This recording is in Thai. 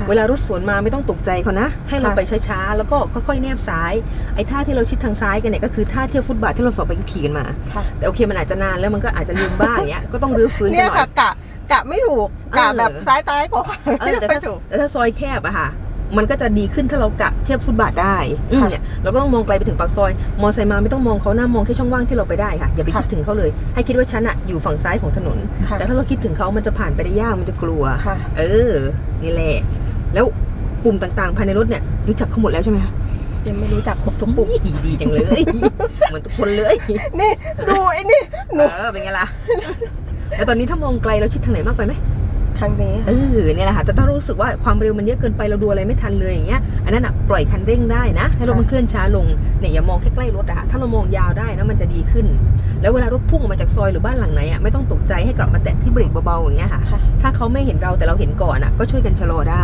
ค่ะเวลารถสวนมาไม่ต้องตกใจเขานะ ให้เราค่ะไปช้าๆ แล้วก็ค่อยๆ แนบซ้าย ไอ้ท่าที่เราชิดทางซ้ายกันเนี่ยก็คือท่าเที่ยวฟุตบาทที่เราสอบไปขี่กันมาค่ะแต่โอเคมันอาจจะนานแล้วมันก็อาจจะลืมบ้างอย่างเงี้ย ก็ต้องรื้อฟื้นกัเนี่นยหน่อค่ะยกะกะไม่ถูกกะเออแบบซ้ายซ้ายขวาขวาเออแต่ไม่ถ้าถูกแต่ถ้าซอยแคบอะค่ะมันก็จะดีขึ้นถ้าเรากะเทียบฟุตบาทได้อืมค่ะเนี่ยเราก็ต้องมองไกลไปถึงปากซอย มอไซค์มาไม่ต้องมองเขาหน้ามองแค่ช่องว่างที่เราไปได้ค่ะ อย่าไปค่ะคิดถึงเขาเลย ให้คิดว่าฉันอะอยู่ฝั่งซ้ายของถนนค่ะแต่ถ้าเราคิดถึงเขามันจะผ่านไปได้ยากมันจะกลัวค่ะเออ นี่แหละ แล้วปุ่มต่างๆ ภายในรถเนี่ยรู้จักเขาหมดแล้วใช่ไหมคะยังไม่รู้จักครบทุกปุ่มดีดีจังเลย เหมือนทุกคนเลย นี่ดูไอ้นี่หนูเออเป็นไงล่ะ แล้วตอนนี้ถ้ามองไกลเราชิดทางไหนมากไปไหมทางนี้เออเนี่ยแหละค่ะแต่ถ้ารู้สึกว่าความเร็วมันเยอะเกินไปเราดูอะไรไม่ทันเลยอย่างเงี้ยอันนั้นอะปล่อยคันเร่งได้นะ ให้รถมันเคลื่อนช้าลงเนี่ยอย่ามองแค่ใกล้รถอะค่ะถ้าเรามองยาวได้นะมันจะดีขึ้น แล้วเวลารถพุ่งออกมาจากซอยหรือบ้านหลังไหนอะไม่ต้องตกใจให้กลับมาแตะที่เบรกเบาๆอย่างเงี้ยค่ะค่ะถ้าเขาไม่เห็นเราแต่เราเห็นก่อนอะก็ช่วยกันชะลอได้